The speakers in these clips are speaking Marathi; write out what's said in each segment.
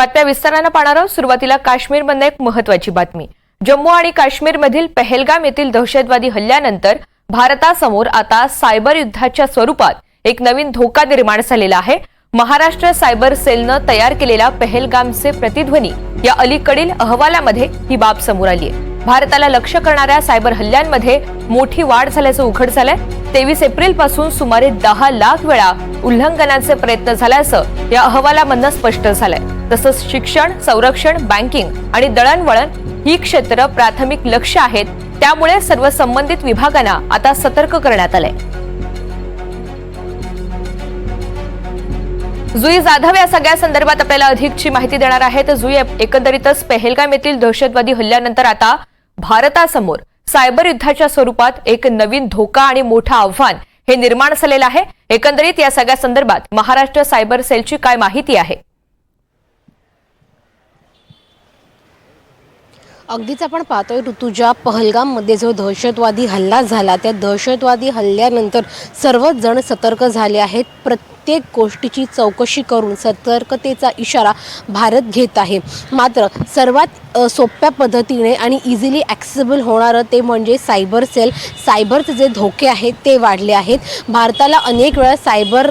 बातम्या विस्तारानं पाहणार आहोत. सुरुवातीला काश्मीरमधनं एक महत्वाची बातमी. जम्मू आणि काश्मीरमधील पहलगाम येथील दहशतवादी हल्ल्यानंतर भारतासमोर आता सायबर युद्धाच्या स्वरूपात एक नवीन धोका निर्माण झालेला आहे. महाराष्ट्र सायबर सेलनं तयार केलेल्या पहलगामचे प्रतिध्वनी या अलीकडील अहवालामध्ये ही बाब समोर आली आहे. भारताला लक्ष्य करणाऱ्या सायबर हल्ल्यांमध्ये मोठी वाढ झाल्याचं उघड झालंय. तेवीस एप्रिलपासून सुमारे दहा लाख वेळा उल्लंघनाचे प्रयत्न झाल्याचं या अहवालामधनं स्पष्ट झालंय. तसंच शिक्षण संरक्षण बँकिंग आणि दळणवळण ही क्षेत्र प्राथमिक लक्ष आहेत. त्यामुळे सर्व संबंधित विभागांना आता सतर्क करण्यात आलंय. जुई जाधव या सगळ्या संदर्भात आपल्याला अधिकची माहिती देणार आहेत. जुई एकंदरीतच पहलगाम येथील दहशतवादी हल्ल्यानंतर आता भारतासमोर सायबर युद्धाच्या स्वरूपात एक नवीन धोका आणि मोठं आव्हान हे निर्माण झालेलं आहे. एकंदरीत या सगळ्या संदर्भात महाराष्ट्र सायबर सेलची काय माहिती आहे? अगदीच आपण पाहतोय ऋतुजा पहलगाममध्ये जो दहशतवादी हल्ला झाला त्या दहशतवादी हल्ल्यानंतर सर्वच जण सतर्क झाले आहेत. प्रत्येक गोष्टीची चौकशी करून सतर्कतेचा इशारा भारत घेत आहे. मात्र सर्वात सोप्या पद्धतीने आणि इझिली ॲक्सेसिबल होणारं ते म्हणजे सायबर सेल सायबरचे जे धोके आहेत ते वाढले आहेत. भारताला अनेक वेळा सायबर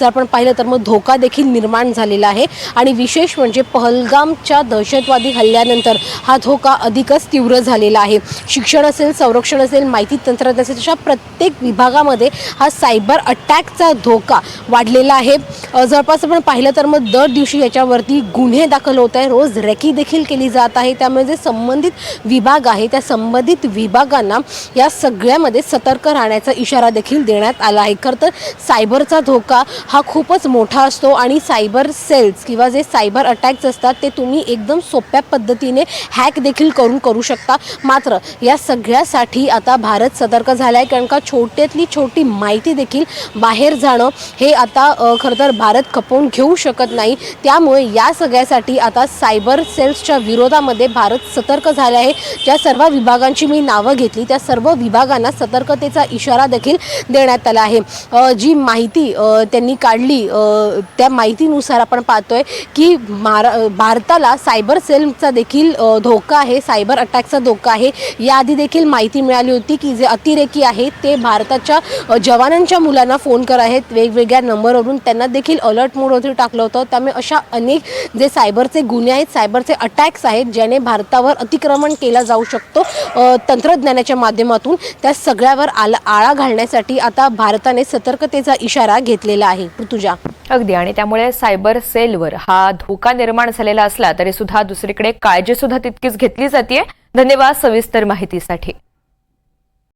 जर आपण पाहिलं तर मग धोका देखील निर्माण झालेला आहे. आणि विशेष म्हणजे पहलगामच्या दहशतवादी हल्ल्यानंतर हा धोका अधिकच तीव्र झालेला आहे. शिक्षण असेल संरक्षण असेल माहिती तंत्रज्ञान असेल अशा प्रत्येक विभागामध्ये हा सायबर अटॅकचा धोका वाढलेला आहे. जवळपास आपण पाहिलं तर मग दर दिवशी याच्यावरती गुन्हे दाखल होत आहे रोज रेकी देखील केली जात आहे. त्यामुळे जे संबंधित विभाग आहे त्या संबंधित विभागांना या सगळ्यामध्ये सतर्क राहण्याचा इशारा देखील देण्यात आला आहे. खरं तर सायबरचा धोका हा खूपच मोठा असतो आणि सायबर सेल्स किंवा जे सायबर अटॅक्स असतात ते तुम्ही एकदम सोप्या पद्धतीने हॅक देखील करून करू शकता. मात्र या सगळ्यासाठी आता भारत सतर्क झाला आहे कारण का छोट्यातली छोटी माहिती देखील बाहेर जाणं हे आता खरं तर भारत खपवून घेऊ शकत नाही. त्यामुळे या सगळ्यासाठी आता सायबर सेल्सच्या विरोधामध्ये भारत सतर्क झाला आहे. ज्या सर्व विभागांची मी नावं घेतली त्या सर्व विभागांना सतर्कतेचा इशारा देखील देण्यात आला आहे. जी माहिती त्यांनी काढली त्या माहितीनुसार आपण पाहतोय की मारा भारताला सायबर सेलचा देखील धोका आहे सायबर अटॅकचा धोका आहे. याआधी देखील माहिती मिळाली होती की जे अतिरेकी आहेत ते भारताच्या जवानांच्या मुलांना फोन करत आहेत. वेगवेगळ्या नंबरवरून त्यांना देखील अलर्ट मोडवरती टाकलं होतं. त्यामुळे अशा अनेक जे सायबरचे गुन्हे आहेत सायबरचे अटॅक्स आहेत ज्याने भारतावर अतिक्रमण केला जाऊ शकतो तंत्रज्ञानाच्या माध्यमातून त्या सगळ्यावर आला आळा घालण्यासाठी आता भारताने सतर्कतेचा इशारा घेतलेला आहे. ऋतुजा अगदी. आणि त्यामुळे सायबर सेलवर हा धोका निर्माण झालेला असला तरी सुद्धा दुसरीकडे काळजी सुद्धा तितकीच घेतली जाते धन्यवाद सविस्तर माहितीसाठी.